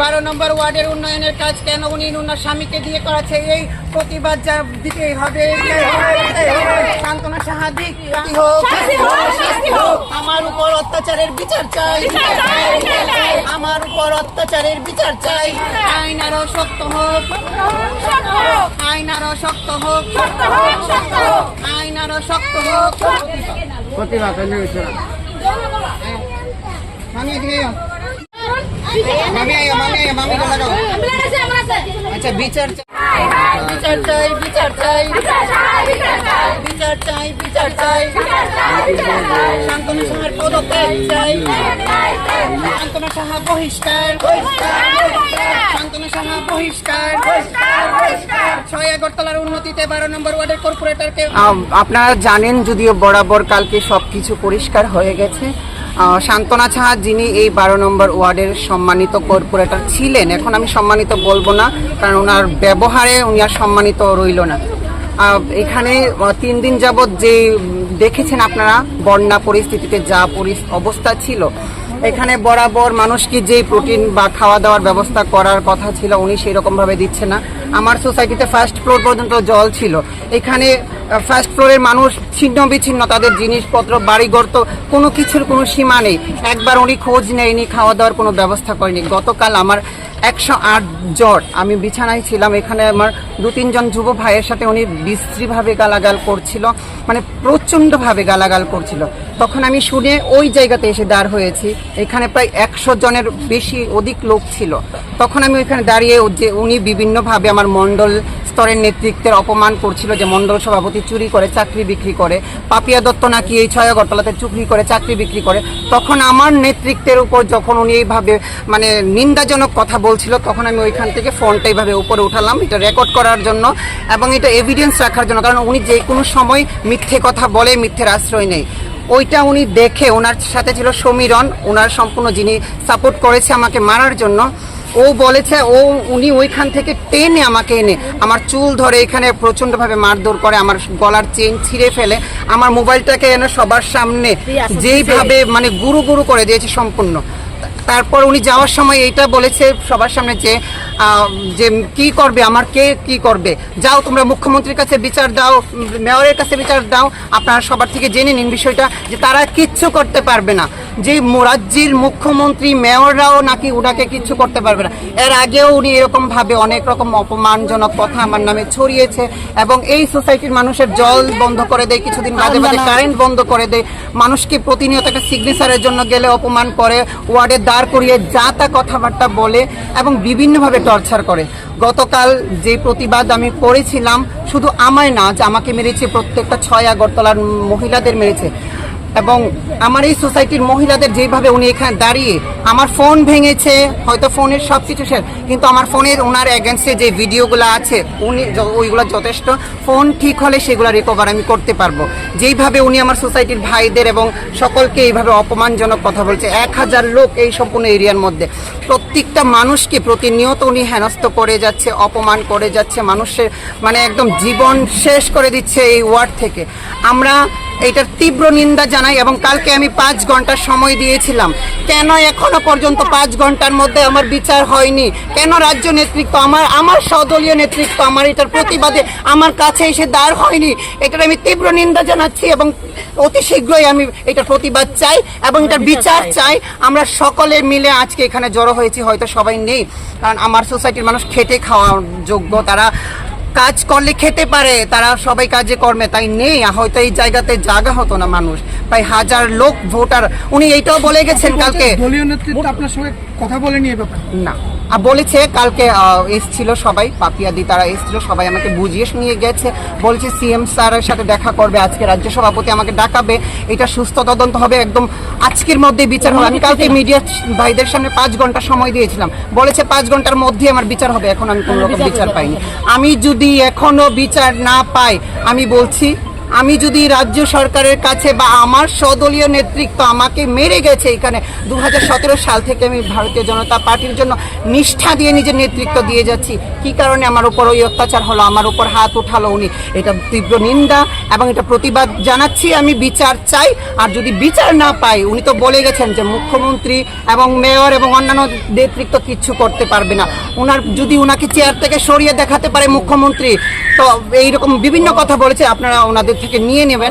বারো নম্বর ওয়ার্ডের উন্নয়নের কাজ কেন উনি ওনার স্বামীকে দিয়ে করাচ্ছে? এই প্রতিবাদ যা দিতেই হবে আমার উপর অত্যাচারের বিচার চাই। আমার উপর অত্যাচারের বিচার চাই। আইন আরও শক্ত হোক। আইন আরও শক্ত হোক। আইন আরও শক্ত হোক। প্রতিবাদ মামি এদিকে আচ্ছা বিচার চাই। বিচার চাই বিচার চাই। বিচার চাই বিচার চাই। শান্তনু সাহার পদত্যাগ চাই। শান্তনু সাহা বহিষ্কার। শান্তনু সাহা বহিষ্কার। ছয় আগরতলার উন্নতিতে বারো নম্বর ওয়ার্ডের কর্পোরেটরকে আপনারা জানেন যদিও বরাবর কালকে সবকিছু পরিষ্কার হয়ে গেছে। সান্ত্বনা ছাহা যিনি এই বারো নম্বর ওয়ার্ডের সম্মানিত কর্পোরেটর ছিলেন, এখন আমি সম্মানিত বলব না, কারণ ওনার ব্যবহারে উনি আর সম্মানিত রইল না। এখানে তিন দিন যাবৎ যে দেখেছেন আপনারা, বন্যা পরিস্থিতিতে যা অবস্থা ছিল এখানে বরাবর মানুষকে যে প্রোটিন বা খাওয়া দাওয়ার ব্যবস্থা করার কথা ছিল, উনি সেই রকম ভাবে দিচ্ছে না। আমার সোসাইটিতে ফার্স্ট ফ্লোর পর্যন্ত জল ছিল। এখানে ফার্স্ট ফ্লোরের মানুষ ছিন্ন বিচ্ছিন্ন তাদের জিনিসপত্র, বাড়িঘর তো কোনো কিছুর কোনো সীমা নেই। একবার উনি খোঁজ নেয়নি খাওয়া দাওয়ার কোনো ব্যবস্থা করেনি। গতকাল আমার একশো আট জ্বর, আমি বিছানায় ছিলাম, এখানে আমার দু তিনজন যুব ভাইয়ের সাথে উনি বিশ্রীভাবে গালাগাল করছিল মানে প্রচণ্ডভাবে গালাগাল করছিল। তখন আমি শুনে ওই জায়গাতে এসে দাঁড় হয়েছি। এখানে প্রায় একশো জনের বেশি অধিক লোক ছিল। তখন আমি ওইখানে দাঁড়িয়ে যে উনি বিভিন্নভাবে আমার মণ্ডল স্তরের নেতৃত্বের অপমান করছিল যে মণ্ডল সভাপতি চুরি করে, চাকরি বিক্রি করে, পাপিয়া দত্ত নাকি এই ছয় আগরতলাতে চুরি করে, চাকরি বিক্রি করে। তখন আমার নেতৃত্বের উপর যখন উনি এইভাবে মানে নিন্দাজনক কথা বলছিল, তখন আমি ওইখান থেকে ফোনটা এইভাবে উপরে উঠালাম। এটা রেকর্ড করার জন্য এবং এটা এভিডেন্স রাখার জন্য। কারণ উনি যে কোনো সময় মিথ্যে কথা বলে, মিথ্যের আশ্রয় নেই ওইটা উনি দেখে ওনার সাথে ছিল সমীরণ ওনার সম্পূর্ণ যিনি সাপোর্ট করেছে আমাকে মারার জন্য ও বলেছে ও উনি ওইখান থেকে টেনে আমাকে এনে আমার চুল ধরে এখানে প্রচণ্ডভাবে মারধর করে আমার গলার চেন ছিঁড়ে ফেলে আমার মোবাইলটাকে এনে সবার সামনে যেইভাবে মানে গুরু গুরু করে দিয়েছে সম্পূর্ণ। তারপর উনি যাওয়ার সময় এইটা বলেছে সবার সামনে যে যে কি করবে আমার কে কি করবে? যাও তোমরা মুখ্যমন্ত্রীর কাছে বিচার দাও মেয়রের কাছে বিচার দাও আপনারা সবার থেকে জেনে নিন বিষয়টা যে তারা কিচ্ছু করতে পারবে না। যে রাজ্যের মুখ্যমন্ত্রী মেয়ররাও নাকি ওনাকে কিচ্ছু করতে পারবে না। এর আগেও উনি এরকমভাবে অনেক রকম অপমানজনক কথা আমার নামে ছড়িয়েছে এবং এই সোসাইটির মানুষের জল বন্ধ করে দেয় কিছুদিন বাদে বাদে কারেন্ট বন্ধ করে দেয়। মানুষকে প্রতিনিয়ত একটা সিগনেচারের জন্য গেলে অপমান করে ওয়ার্ডে দাঁড় করিয়ে যা তা কথাবার্তা বলে এবং বিভিন্নভাবে টর্চার করে। গতকাল যে প্রতিবাদ আমি করেছিলাম, শুধু আমায় না, যে আমাকে মেরেছে, প্রত্যেকটা ছয় আগরতলার মহিলাদের মেরেছে। এবং আমার এই সোসাইটির মহিলাদের যেভাবে উনি এখানে দাঁড়িয়ে, আমার ফোন ভেঙেছে, হয়তো ফোনের সব কিছু কিন্তু আমার ফোনের ওনার এগেনস্টে যে ভিডিওগুলো আছে, উনি ওইগুলো যথেষ্ট। ফোন ঠিক হলে সেগুলো রিকভার আমি করতে পারব। যেইভাবে উনি আমার সোসাইটির ভাইদের এবং সকলকে এইভাবে অপমানজনক কথা বলছে, এক হাজার লোক এই সম্পূর্ণ এরিয়ার মধ্যে। প্রত্যেকটা মানুষকে প্রতিনিয়ত উনি হেনস্থ করে যাচ্ছে, অপমান করে যাচ্ছে, মানুষের মানে একদম জীবন শেষ করে দিচ্ছে এই ওয়ার্ড থেকে। আমরা এটার তীব্র নিন্দা জানাই এবং কালকে আমি পাঁচ ঘণ্টা সময় দিয়েছিলাম। কেন এখনও পর্যন্ত পাঁচ ঘণ্টার মধ্যে আমার বিচার হয়নি? কেন রাজ্য নেতৃত্ব আমার আমার সদলীয় নেতৃত্ব আমার এটার প্রতিবাদে আমার কাছে এসে দাঁড় হয়নি? এটার আমি তীব্র নিন্দা জানাচ্ছি এবং অতি শীঘ্রই আমি এটার প্রতিবাদ চাই এবং এটার বিচার চাই। আমরা সকলে মিলে আজকে এখানে জড়ো হয়েছি, হয়তো সবাই নেই। কারণ আমার সোসাইটির মানুষ খেটে খাওয়ার যোগ্য, তারা কাজ করলে খেতে পারে তারা সবাই কাজে কর্মে তাই নেই হয়তো এই জায়গাতে জাগা হতো না মানুষ। তাই হাজার লোক ভোটার উনি এইটাও বলে গেছেন কালকে। দলীয় নেতৃত্ব আপনার সঙ্গে কথা বলেনি নিয়ে ব্যাপারে? না। বলেছে কালকে এসছিল সবাই পাপিয়াদি তারা এসছিল সবাই আমাকে বুঝিয়ে শুনিয়ে গেছে। বলছে সিএম স্যারের সাথে দেখা করবে আজকে রাজ্য সভাপতি আমাকে ডাকাবে। এটা সুস্থ তদন্ত হবে একদম আজকের মধ্যে বিচার হবে। আমি কালকে মিডিয়া ভাইদের সামনে পাঁচ ঘণ্টা সময় দিয়েছিলাম। বলেছে পাঁচ ঘণ্টার মধ্যে আমার বিচার হবে এখন আমি কোনো রকম বিচার পাইনি। আমি যদি এখনও বিচার না পাই আমি বলছি আমি যদি রাজ্য সরকারের কাছে বা আমার সদলীয় নেতৃত্ব আমাকে মেরে গেছে এখানে দু হাজার সতেরো সাল থেকে আমি ভারতীয় জনতা পার্টির জন্য নিষ্ঠা দিয়ে নিজের নেতৃত্ব দিয়ে যাচ্ছি। কি কারণে আমার উপর ওই অত্যাচার হলো? আমার উপর হাত উঠালো উনি। এটা তীব্র নিন্দা এবং এটা প্রতিবাদ জানাচ্ছি। আমি বিচার চাই। আর যদি বিচার না পাই, উনি তো বলে গেছেন যে মুখ্যমন্ত্রী এবং মেয়র এবং অন্যান্য নেতৃত্ব কিচ্ছু করতে পারবে না। ওনার যদি ওনাকে চেয়ার থেকে সরিয়ে দেখাতে পারে মুখ্যমন্ত্রী, তো এইরকম বিভিন্ন কথা বলেছে। আপনারা ওনাদের থেকে নিয়ে নেবেন